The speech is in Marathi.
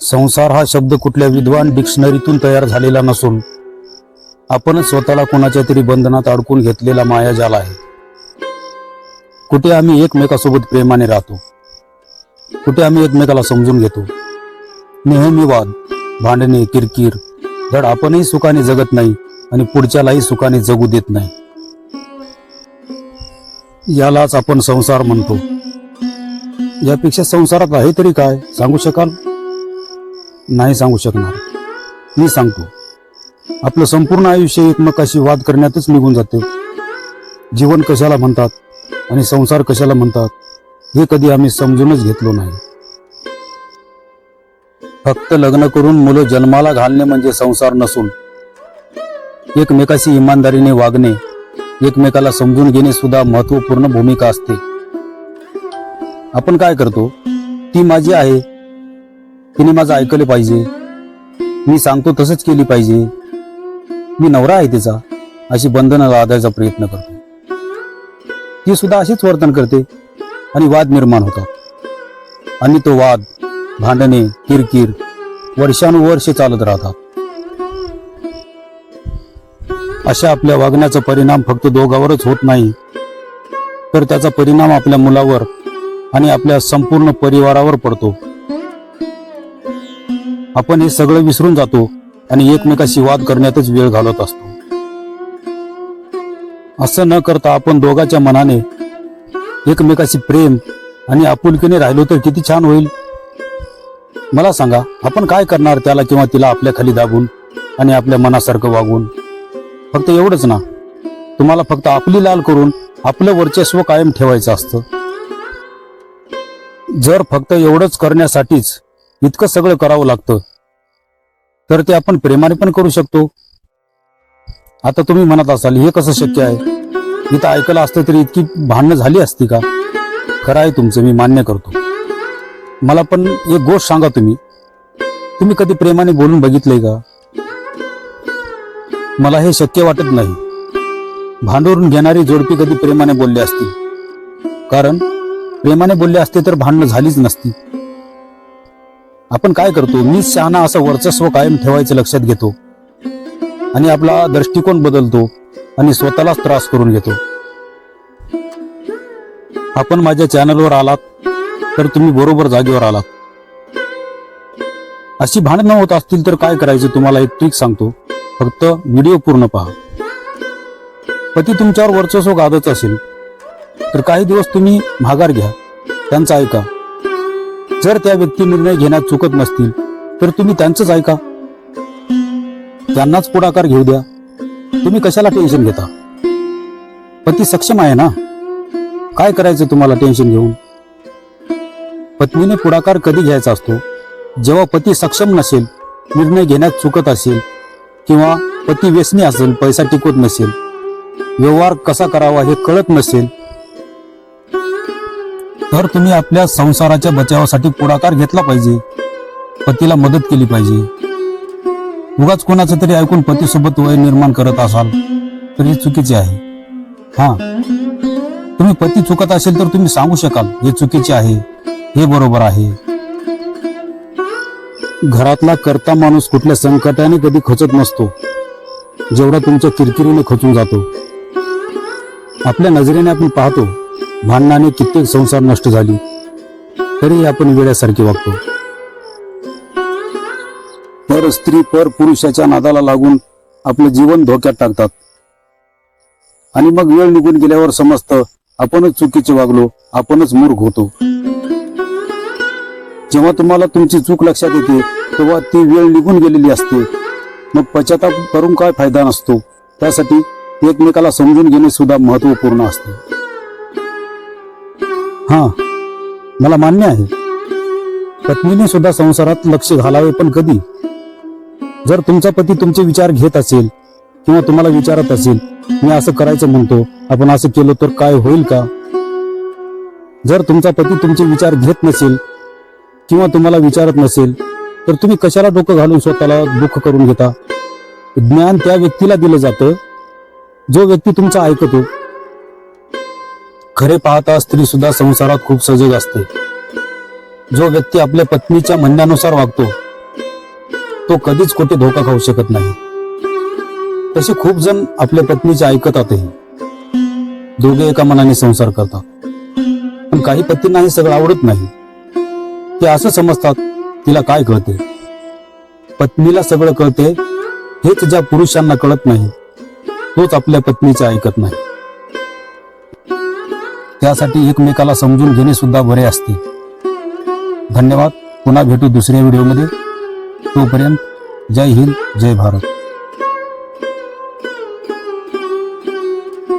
संसार हा शब्द कुठल्या विद्वान डिक्शनरीतून तयार झालेला नसून आपणच स्वतःला कोणाच्या तरी बंधनात अडकून घेतलेला मायाजाल आहे. कुठे आम्ही एकमेकासोबत प्रेमाने राहतो कुठे आम्ही एकमेकाला समजून घेतो नेहमी वाद भांडणे किरकिर धड आपणही सुखाने जगत नाही आणि पुढच्यालाही सुखाने जगू देत नाही. यालाच आपण संसार म्हणतो. यापेक्षा संसारात आहे तरी काय? सांगू शकाल? नाही सांगू शकणार. मी सांगतो. आपलं संपूर्ण आयुष्य एकमेकाशी वाद करण्यातच निघून जाते. जीवन कशाला म्हणतात आणि संसार कशाला म्हणतात हे कधी आम्ही समजूनच घेतलो नाही. फक्त लग्न करून मुलं जन्माला घालणे म्हणजे संसार नसून एकमेकाशी इमानदारीने वागणे एकमेकाला समजून घेणे सुद्धा महत्त्वपूर्ण भूमिका असते. आपण काय करतो? ती माझी आहे तिने माझं ऐकलं पाहिजे. मी सांगतो तसंच केली पाहिजे. मी नवरा आहे तिचा अशी बंधनं लादायचा प्रयत्न करतो. ती सुद्धा अशीच वर्तन करते आणि वाद निर्माण होतात. आणि तो वाद भांडणे किरकिर वर्षानुवर्षे चालत राहतात. अशा आपल्या वागण्याचा परिणाम फक्त दोघांवरच होत नाही तर त्याचा परिणाम आपल्या मुलावर आणि आपल्या संपूर्ण परिवारावर पडतो. आपण हे सगळं विसरून जातो आणि एकमेकाशी वाद करण्यातच वेळ घालवत असतो. असं न करता आपण दोघाच्या मनाने एकमेकाशी प्रेम आणि आपुलकीने राहिलो तर किती छान होईल. मला सांगा आपण काय करणार त्याला किंवा तिला आपल्या खाली दाबून आणि आपल्या मनासारखं वागून? फक्त एवढंच ना. तुम्हाला फक्त आपली लाल करून आपलं वर्चस्व कायम ठेवायचं असतं. जर फक्त एवढंच करण्यासाठीच इतकं सगळं करावं लागतं. तर ते आपण प्रेमाने पण करू शकतो. आता तुम्ही म्हणत असाल हे कसं शक्य आहे? इथं ऐकलं असतं तरी इतकी भांडणं झाली असती का? खरं आहे तुमचं मी मान्य करतो. मला पण एक गोष्ट सांगा तुम्ही. तुम्ही कधी प्रेमाने बोलून बघितलंय का? मला हे शक्य वाटत नाही. भांडवरून घेणारी जोडपी कधी प्रेमाने बोलले असतील कारण प्रेमाने बोलले असते तर भांडणं झालीच नसती. आपण काय करतो? मी शहाणा असं वर्चस्व कायम ठेवायचं लक्षात घेतो. आणि आपला दृष्टिकोन बदलतो आणि स्वतःलाच त्रास करून घेतो. आपण माझ्या चॅनलवर आलात तर तुम्ही बरोबर जागेवर आलात. अशी भांडणं होत असतील तर काय करायचं तुम्हाला एक ट्रिक सांगतो. फक्त व्हिडिओ पूर्ण पहा. पती तुमच्यावर वर्चस्व गाजत असेल तर काही दिवस तुम्ही माघार घ्या. त्यांचं ऐका. जर त्या व्यक्ती निर्णय घेण्यात चुकत नसतील तर तुम्ही त्यांचंच ऐका. त्यांनाच पुढाकार घेऊ द्या. तुम्ही कशाला टेन्शन घेता? पती सक्षम आहे ना? काय करायचं तुम्हाला टेन्शन घेऊन? पत्नीने पुढाकार कधी घ्यायचा असतो? जेव्हा पती सक्षम नसेल निर्णय घेण्यात चुकत असेल किंवा पती व्यसनी असेल पैसा टिकवत नसेल व्यवहार कसा करावा हे कळत नसेल तर तुम्ही आपल्या संसाराच्या बचावासाठी पुढाकार घेतला पाहिजे. पतीला मदत केली पाहिजे. उगाच कोणाचं तरी ऐकून पतीसोबत वय निर्माण करत असाल तर हे चुकीचे आहे. हा. तुम्ही पती चुकत असेल तर तुम्ही सांगू शकाल हे चुकीचे आहे हे बरोबर आहे. घरातला करता माणूस कुठल्या संकटाने कधी खचत नसतो. जेवढा तुमच्या किरकिरीने खचून जातो. आपल्या नजरेने आपण पाहतो. भांडणाने कित्येक संसार नष्ट झाली. तरी आपण वेड्यासारखे वागतो. पर स्त्री पर पुरुषाच्या नादाला लागून आपलं जीवन धोक्यात टाकतात. आणि मग वेळ निघून गेल्यावर समजतं आपणच चुकीचे वागलो आपणच मूर्ख होतो. जेव्हा तुम्हाला तुमची चूक लक्षात येते तेव्हा ती वेळ निघून गेलेली असते. मग पश्चाताप करून काय फायदा नसतो. त्यासाठी एकमेकाला समजून घेणे सुद्धा महत्त्वपूर्ण असते. हा मला मान्य आहे. पत्नीने सुद्धा संसारात लक्ष घालावे पण कधी? जर तुमचा पती तुमचे विचार घेत असेल किंवा तुम्हाला विचारत असेल मी असं करायचं म्हणतो आपण असं केलं तर काय होईल का? जर तुमचा पती तुमचे विचार घेत नसेल किंवा तुम्हाला विचारत नसेल तर तुम्ही कशाला डोकं घालून स्वतःला दुःख करून घेता? ज्ञान त्या व्यक्तीला दिलं जातं जो व्यक्ती तुमचा ऐकतो. खरे पाहता स्त्री सुद्धा संसारात खूप सजग असते. जो व्यक्ती आपल्या पत्नीच्या म्हणण्यानुसार वागतो तो कधीच कुठे धोका खाऊ शकत नाही. तसे खूप जण आपल्या पत्नीचे ऐकतातही दोघे एका मनाने संसार करतात. पण काही पत्नींना हे सगळं आवडत नाही. ते असं समजतात तिला काय कळते? पत्नीला सगळं कळते हेच ज्या पुरुषांना कळत नाही तोच आपल्या पत्नीचे ऐकत नाही. त्यासाठी एकमेकाला समजून घेणे सुद्धा बरे असते. धन्यवाद. पुन्हा भेटू दुसऱ्या व्हिडिओमध्ये. तोपर्यंत जय हिंद जय भारत.